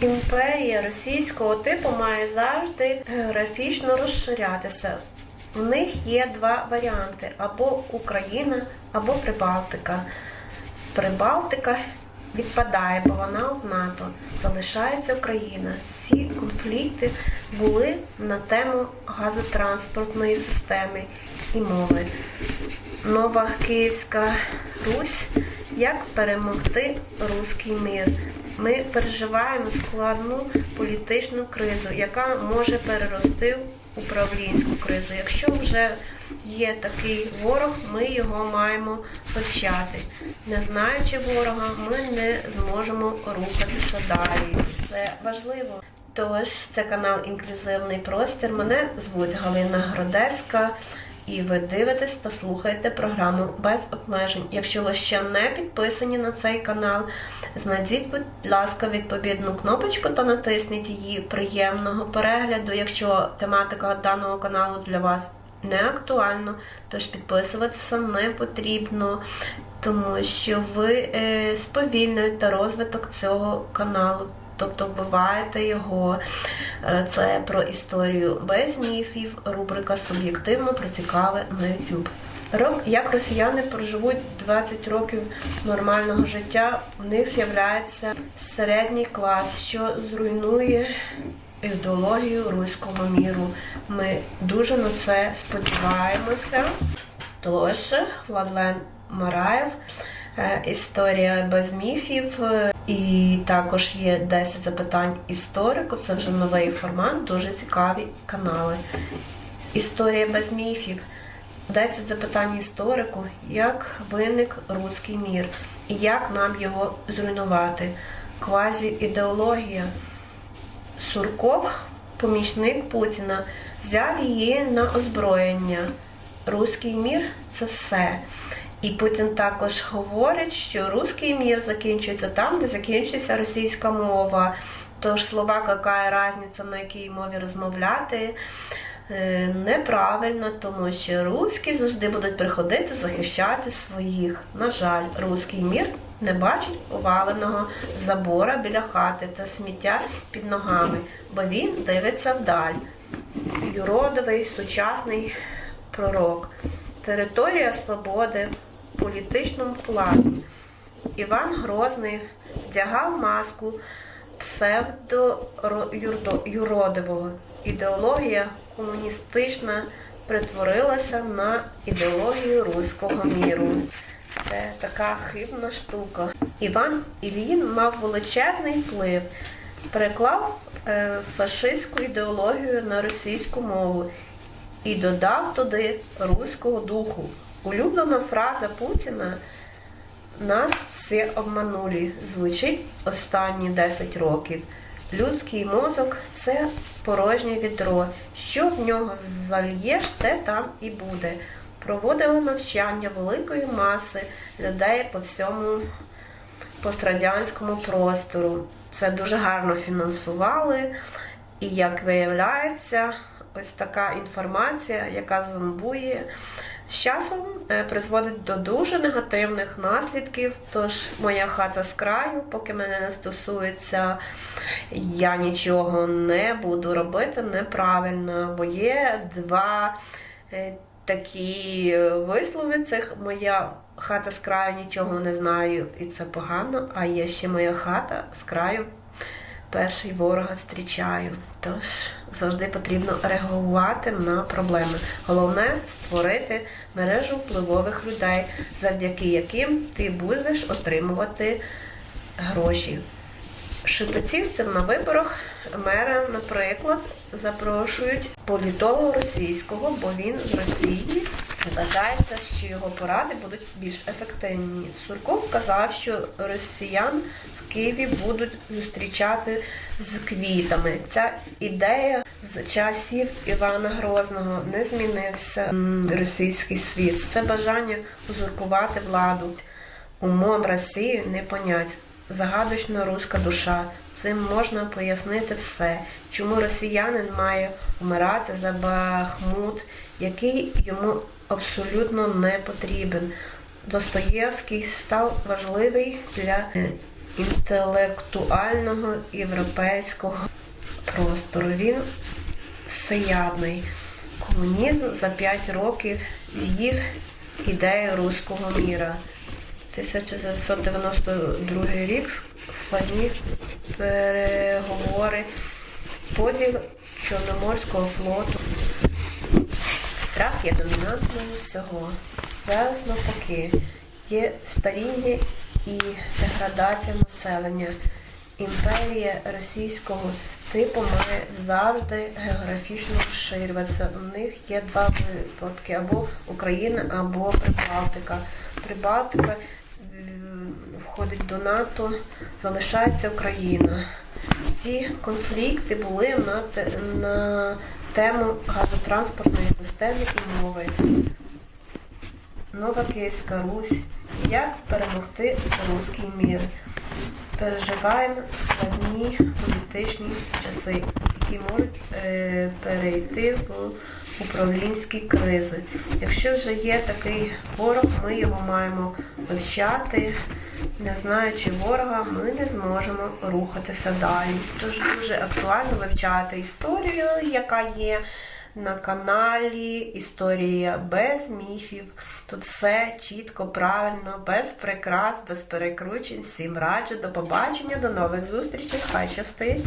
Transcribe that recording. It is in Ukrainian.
Імперія російського типу має завжди географічно розширятися. В них є два варіанти: або Україна, або Прибалтика. Прибалтика відпадає, бо вона в НАТО. Залишається Україна. Всі конфлікти були на тему газотранспортної системи і мови. Нова Київська Русь. Як перемогти руський мир? Ми переживаємо складну політичну кризу, яка може перерости в управлінську кризу. Якщо вже є такий ворог, ми його маємо вивчати. Не знаючи ворога, ми не зможемо рухатися далі. Це важливо. Тож це канал Інклюзивний простір. Мене звуть Галина Гродеська. І ви дивитесь та слухаєте програму без обмежень. Якщо ви ще не підписані на цей канал, знайдіть, будь ласка, відповідну кнопочку та натисніть її приємного перегляду. Якщо тематика даного каналу для вас не актуальна, тож підписуватися не потрібно, тому що ви е, сповільнюєте розвиток цього каналу. Тобто вбиваєте його. Е, Це про історію без міфів, рубрика Суб'єктивно про цікаве на YouTube. Як росіяни проживуть 20 років нормального життя, в них з'являється середній клас, що зруйнує ідеологію руського міру. Ми дуже на це сподіваємося. Тож, Владлен Мараєв, е, історія без міфів. І також є 10 запитань історику. Це вже новий формат, дуже цікаві канали. Історія без міфів. 10 запитань історику, як виник руський мір і як нам його зруйнувати. Квазі-ідеологія. Сурков, помічник Путіна, взяв її на озброєння. Руський мір це все. І Путін також говорить, що руський мір закінчується там, де закінчується російська мова. Тож слова, яка різниця, на якій мові розмовляти, е, неправильно, тому що руські завжди будуть приходити захищати своїх. На жаль, руський мір не бачить поваленого забора біля хати та сміття під ногами, бо він дивиться вдаль. Юродовий сучасний пророк. Територія свободи політичному плані. Іван Грозний вдягав маску псевдо-юродивого. Ідеологія комуністична перетворилася на ідеологію руського міру. Це така хибна штука. Іван Ільїн мав величезний вплив, переклав е, фашистську ідеологію на російську мову і додав туди руського духу. Улюблена фраза Путіна нас всі обманули звучить останні 10 років. Людський мозок це порожнє відро. Що в нього зальєш, те там і буде. Проводили навчання великої маси людей по всьому пострадянському простору. Це дуже гарно фінансували. І як виявляється, ось така інформація, яка зомбує, з часом е, призводить до дуже негативних наслідків. Тож моя хата з краю, поки мене не стосується, я нічого не буду робити неправильно, бо є два е, такі вислови. Цих моя хата з краю нічого не знаю, і це погано. А є ще моя хата з краю. Перший ворога зустрічаю. Тож завжди потрібно реагувати на проблеми. Головне створити мережу впливових людей, завдяки яким ти будеш отримувати гроші. Шепетівців на виборах мера, наприклад, запрошують політолога російського, бо він з Росії вважається, що його поради будуть більш ефективні. Сурков казав, що росіян в Києві будуть зустрічати з квітами. Ця ідея з часів Івана Грозного не змінився російський світ. Це бажання узурпувати владу. Умом Росії не понять. Загадочна руська душа. Цим можна пояснити все, чому росіянин має вмирати за Бахмут, який йому абсолютно не потрібен. Достоєвський став важливий для інтелектуального європейського простору. Він всеядний. Комунізм за 5 років з'їв ідею руського міра. 1992 рік складні переговори, поділ Чорноморського флоту. Страх є домінантною всього. Зараз навпаки є старіння і деградація населення. Імперія російського типу має завжди географічно розширюватися. У них є два випадки: або Україна, або Прибалтика. Прибалтика входить до НАТО, залишається Україна. Ці конфлікти були на, на тему газотранспортної системи і мови. Нова Київська Русь. Як перемогти руський мір? Переживаємо складні політичні часи, які можуть е, перейти в управлінські кризи. Якщо вже є такий ворог, ми його маємо вивчати. Не знаючи ворога, ми не зможемо рухатися далі. Тож дуже актуально вивчати історію, яка є на каналі Історія без міфів. Тут все чітко, правильно, без прикрас, без перекручень. Всім раджу. До побачення, до нових зустрічей. Хай щастить!